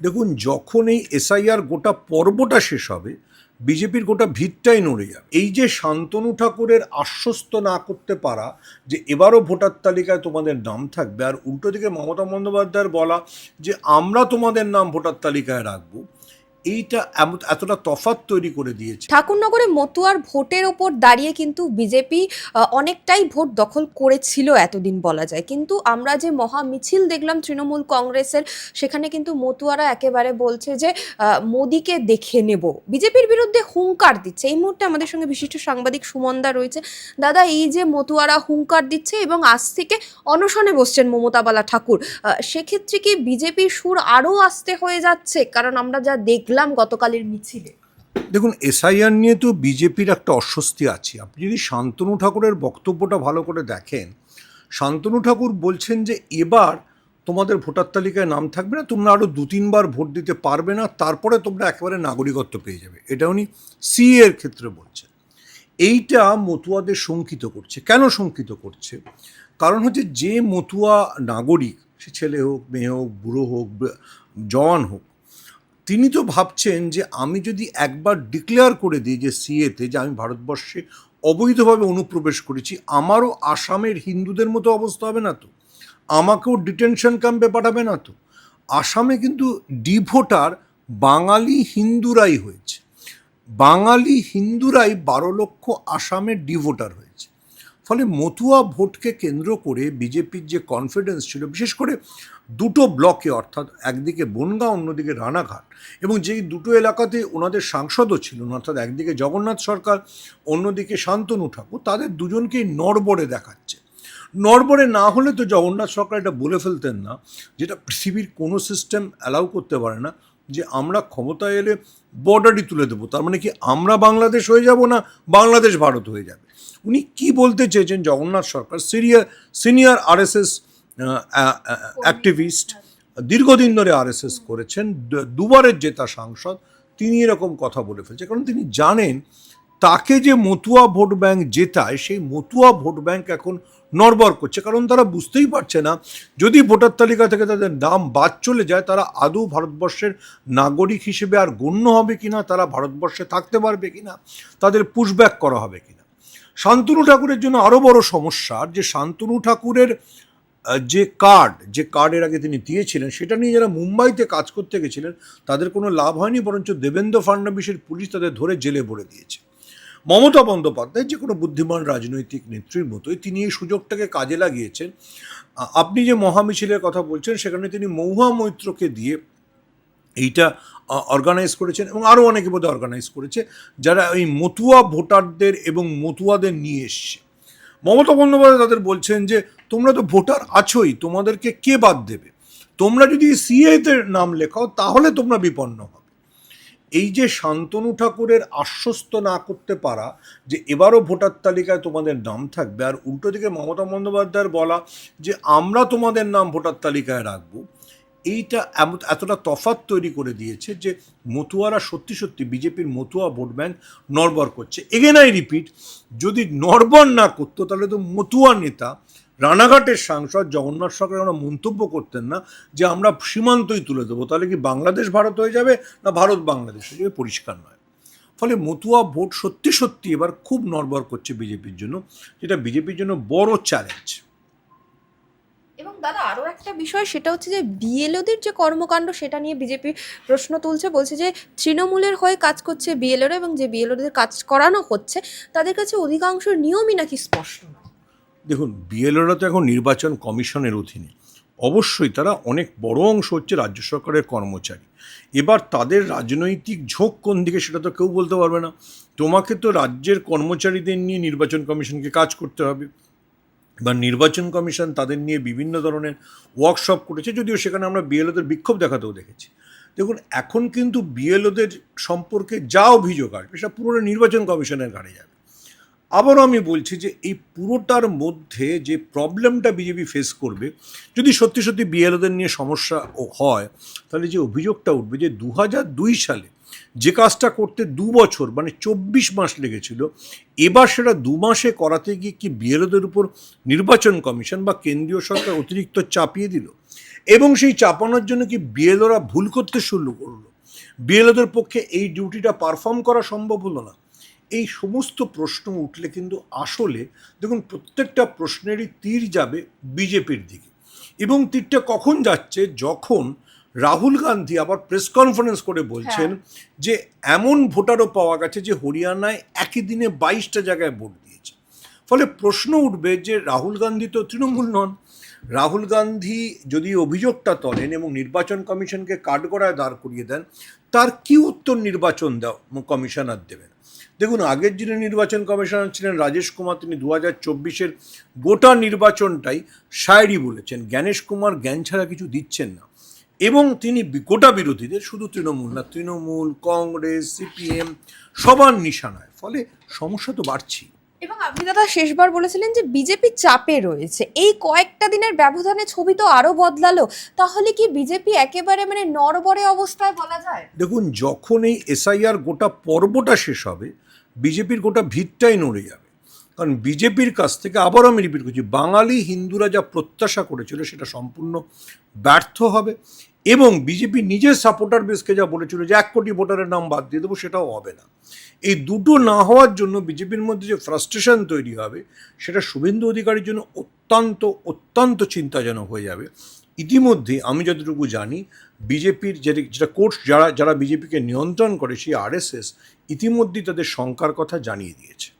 দেখুন যখন এই এসআইআর গোটা পর্বটা শেষ হবে বিজেপির গোটা ভিতটাই নড়ে যাবে। এই যে শান্তনু ঠাকুরের আশ্বস্ত না করতে পারা, যে এবারও ভোটার তালিকায় তোমাদের নাম থাকবে, আর উল্টো দিকে মমতা বন্দ্যোপাধ্যায়ের বলা যে আমরা তোমাদের নাম ভোটার তালিকায় রাখব এইটা এতটা তফাৎ তৈরি করে দিয়েছে। ঠাকুরনগরে মতুয়ার ভোটের ওপর দাঁড়িয়ে কিন্তু বিজেপি অনেকটাই ভোট দখল করেছিল এতদিন বলা যায়। কিন্তু আমরা যে মহা মিছিল দেখলাম তৃণমূল কংগ্রেসের, সেখানে কিন্তু মতুয়ারা একেবারে বলছে যে মোদিকে দেখে নেব। বিজেপির বিরুদ্ধে হুঙ্কার দিচ্ছে। এই মুহূর্তে আমাদের সঙ্গে বিশিষ্ট সাংবাদিক সুমনদা রয়েছে। দাদা, এই যে মতুয়ারা হুঙ্কার দিচ্ছে এবং আজ থেকে অনশনে বসছেন মমতাবালা ঠাকুর সেক্ষেত্রে কি বিজেপির সুর আরও আস্তে হয়ে যাচ্ছে? কারণ আমরা যা দেখলাম গতকালের মিছিলে। দেখুন, এসআইআর নিয়ে তো বিজেপির একটা অস্বস্তি আছে। আপনি যদি শান্তনু ঠাকুরের বক্তব্যটা ভালো করে দেখেন, শান্তনু ঠাকুর বলছেন যে এবার তোমাদের ভোটার তালিকায় নাম থাকবে না, তোমরা আরও দু তিনবার ভোট দিতে পারবে না, তারপরে তোমরা একেবারে নাগরিকত্ব পেয়ে যাবে। এটা উনি সি এর ক্ষেত্রে বলছেন। এইটা মতুয়াদের শঙ্কিত করছে। কেন শঙ্কিত করছে? কারণ হচ্ছে যে মতুয়া নাগরিক, সে ছেলে হোক, মেয়ে হোক, বুড়ো হোক জওয়ান হোক তিনি তো ভাবছেন যে আমি যদি একবার ডিক্লেয়ার করে দিই যে সিএতে যে আমি ভারতবর্ষে অবৈধভাবে অনুপ্রবেশ করেছি, আমারও আসামের হিন্দুদের মতো অবস্থা হবে না তো? আমাকেও ডিটেনশন ক্যাম্পে পাঠাবে না তো? আসামে কিন্তু ডিভোটার বাঙালি হিন্দুরাই হয়েছে। বাঙালি হিন্দুরাই বারো লক্ষ আসামের ডিভোটার হয়েছে। ফলে মতুয়া ভোটকে কেন্দ্র করে বিজেপির যে কনফিডেন্স ছিল, বিশেষ করে দুটো ব্লকে অর্থাৎ একদিকে বনগাঁ, অন্যদিকে রানাঘাট, এবং যেই দুটো এলাকাতে ওনাদের সাংসদও ছিলেন, অর্থাৎ একদিকে জগন্নাথ সরকার, অন্যদিকে শান্তনু ঠাকুর, তাদের দুজনকেই নড়বড়ে দেখাচ্ছে। নড়বড়ে না হলে তো জগন্নাথ সরকার এটা বলে ফেলতেন না, যেটা পৃথিবীর কোনো সিস্টেম অ্যালাউ করতে পারে না, যে আমরা ক্ষমতায় এলে বর্ডারই তুলে দেবো। তার মানে কি আমরা বাংলাদেশ হয়ে যাব না বাংলাদেশ ভারত হয়ে যাবে? উনি কি বলতে চেয়েছেন? জগন্নাথ সরকার সিরিয়ার সিনিয়র আরএসএস অ্যাক্টিভিস্ট দীর্ঘদিন ধরে আরএসএস করেছেন। দুবারের জেতা সাংসদ, তিনি এরকম কথা বলে ফেলছে। কারণ তিনি জানেন তাকে যে মতুয়া ভোট ব্যাংক জেতায়, সেই মতুয়া ভোট ব্যাংক এখন নড়বড় করছে। কারণ তারা বুঝতেই পারছে না, যদি ভোটার তালিকা থেকে তাদের নাম বাদ চলে যায়, তারা আদৌ ভারতবর্ষের নাগরিক হিসেবে আর গণ্য হবে কিনা, তারা ভারতবর্ষে থাকতে পারবে কিনা, তাদের পুশব্যাক করা হবে কিনা। শান্তনু ঠাকুরের জন্য আরও বড় সমস্যা যে শান্তনু ঠাকুরের যে কার্ড যে কার্ডের আগে তিনি দিয়েছিলেন, সেটা নিয়ে যারা মুম্বাইতে কাজ করতে গেছিলেন, তাদের কোনো লাভ হয়নি, বরঞ্চ দেবেন্দ্র ফাডনবিসের পুলিশ তাদের ধরে জেলে ভরে দিয়েছে। মমতা বন্দ্যোপাধ্যায় যে কোনো বুদ্ধিমান রাজনৈতিক নেত্রীর মতোই তিনি এই সুযোগটাকে কাজে লাগিয়েছেন। আপনি যে মহামিছিলের কথা বলছেন, সেখানে তিনি মহুয়া মৈত্রকে দিয়ে এইটা অর্গানাইজ করেছেন এবং আরও অনেকে বোধহয় অর্গানাইজ করেছে, যারা এই মতুয়া ভোটারদের এবং মতুয়াদের নিয়ে এসছে। মমতা বন্দ্যোপাধ্যায় তাদের বলছেন যে, তোমরা তো ভোটার আছোই, তোমাদেরকে কে বাদ দেবে? তোমরা যদি সিএতে নাম লেখাও, তাহলে তোমরা বিপন্ন হবে। এই যে শান্তনু ঠাকুরের আশ্বস্ত না করতে পারা, যে এবারও ভোটার তালিকায় তোমাদের নাম থাকবে, আর উল্টো দিকে মমতা বন্দ্যোপাধ্যায়ের বলা যে আমরা তোমাদের নাম ভোটার তালিকায় রাখব এইটা এমন এতটা তফাৎ তৈরি করে দিয়েছে যে মতুয়ারা সত্যি সত্যি বিজেপির মতুয়া ভোট ব্যাংক নড়বড় করছে। এগেন আই রিপিট যদি নড়বড় না করতো, তাহলে তো মতুয়া নেতা, রানাঘাটের সাংসদ জগন্নাথ সরকার আমরা মন্তব্য করতেন না যে আমরা সীমান্তই তুলে দেবো। তাহলে কি বাংলাদেশ ভারত হয়ে যাবে না ভারত বাংলাদেশ হয়ে যাবে? পরিষ্কার নয়। ফলে মতুয়া ভোট সত্যি সত্যি এবার খুব নড়বড় করছে বিজেপির জন্য, যেটা বিজেপির জন্য বড় চ্যালেঞ্জ এবং দাদা আরও একটা বিষয়, সেটা হচ্ছে যে বিএলওদের যে কর্মকাণ্ড, সেটা নিয়ে বিজেপি প্রশ্ন তুলছে, বলছে যে তৃণমূলের হয়ে কাজ করছে বিএলওরা এবং যে বিএলওদের কাজ করানো হচ্ছে, তাদের কাছে অধিকাংশ নিয়মই নাকি স্পষ্ট দেখুন, বিএলওরা তো এখন নির্বাচন কমিশনের অধীনে। অবশ্যই তারা অনেক বড় অংশ হচ্ছে রাজ্য সরকারের কর্মচারী। এবার তাদের রাজনৈতিক ঝোঁক কোন দিকে, সেটা তো কেউ বলতে পারবে না। তোমাকে তো রাজ্যের কর্মচারীদের নিয়ে নির্বাচন কমিশনকে কাজ করতে হবে। বা নির্বাচন কমিশন তাদের নিয়ে বিভিন্ন ধরনের ওয়ার্কশপ করেছে, যদিও সেখানে আমরা বিএলওদের বিক্ষোভ দেখাতেও দেখেছি। দেখুন, এখন কিন্তু বিএলওদের সম্পর্কে যা অভিযোগ আসবে, সেটা পুরোটা নির্বাচন কমিশনের ঘাড়ে যাবে। আবারও আমি বলছি যে এই পুরোটার মধ্যে যে প্রবলেমটা বিজেপি ফেস করবে, যদি সত্যি সত্যি বিএলওদের নিয়ে সমস্যা হয়, তাহলে যে অভিযোগটা উঠবে যে দু দুই সালে যে কাজটা করতে দু বছর মানে চব্বিশ মাস লেগেছিল, এবার সেটা দু মাসে করাতে গিয়ে কি বিএলওদের উপর নির্বাচন কমিশন বা কেন্দ্রীয় সরকার অতিরিক্ত চাপিয়ে দিল? এবং সেই চাপানোর জন্য কি বিএলওরা ভুল করতে শুরু করল? বিএলওদের পক্ষে এই ডিউটিটা পারফর্ম করা সম্ভব হলো না? এই সমস্ত প্রশ্ন উঠলে কিন্তু আসলে দেখুন প্রত্যেকটা প্রশ্নেরই তীর যাবে বিজেপির দিকে। এবং তীরটা কখন যাচ্ছে? যখন রাহুল গান্ধী আবার প্রেস কনফারেন্স করে বলছেন যে এমন ভোটারও পাওয়া গেছে যে হরিয়ানায় একই দিনে বাইশটা জায়গায় ভোট দিয়েছে। ফলে প্রশ্ন উঠবে যে রাহুল গান্ধী তো তৃণমূল নন। রাহুল গান্ধী যদি অভিযোগটা তোলেন এবং নির্বাচন কমিশনকে কাঠগড়ায় দাঁড় করিয়ে দেন তার কি উত্তর নির্বাচন দেওয়া কমিশনার দেবেন? দেখুন আগের যিনি নির্বাচন কমিশনার ছিলেন রাজেশ কুমার তিনি দু হাজার চব্বিশের গোটা নির্বাচনটাই শায়রি বলেছেন। জ্ঞানেশ কুমার জ্ঞান ছাড়া কিছু দিচ্ছেন না। এবং তিনি গোটা বিরোধীদের শুধু তৃণমূল না তৃণমূল কংগ্রেস সিপিএম সবার নিশানায়। ফলে সমস্যা তো বাড়ছেই। এবং আপনি দাদা শেষবার বলেছিলেন যে বিজেপি চাপে রয়েছে। এই কয়েকটা দিনের ব্যবধানে ছবি তো আরও বদলালো। তাহলে কি বিজেপি একেবারে মানে নরবরে অবস্থায় বলা যায়? দেখুন যখন এই এসআইআর গোটা পর্বটা শেষ হবে বিজেপির গোটা ভিতটাই নড়ে যাবে। কারণ বিজেপির কাছ থেকে আবার আমি রিপিট করছি, বাঙালি হিন্দুরা যা প্রত্যাশা করেছিল সেটা সম্পূর্ণ ব্যর্থ হবে এবং বিজেপি নিজের সাপোর্টার বেসকে যা বলেছিল যে এক কোটি ভোটারের নাম বাদ দিয়ে দেবো, সেটাও হবে না। এই দুটো না হওয়ার জন্য বিজেপির মধ্যে যে ফ্রাস্ট্রেশন তৈরি হবে, সেটা শুভেন্দু অধিকারীর জন্য অত্যন্ত অত্যন্ত চিন্তাজনক হয়ে যাবে। ইতিমধ্যে আমি যতটুকু জানি, বিজেপির যেটা যেটা যারা যারা বিজেপিকে নিয়ন্ত্রণ করে, সেই আরএসএস ইতিমধ্যেই তাদের শঙ্কার কথা জানিয়ে দিয়েছে।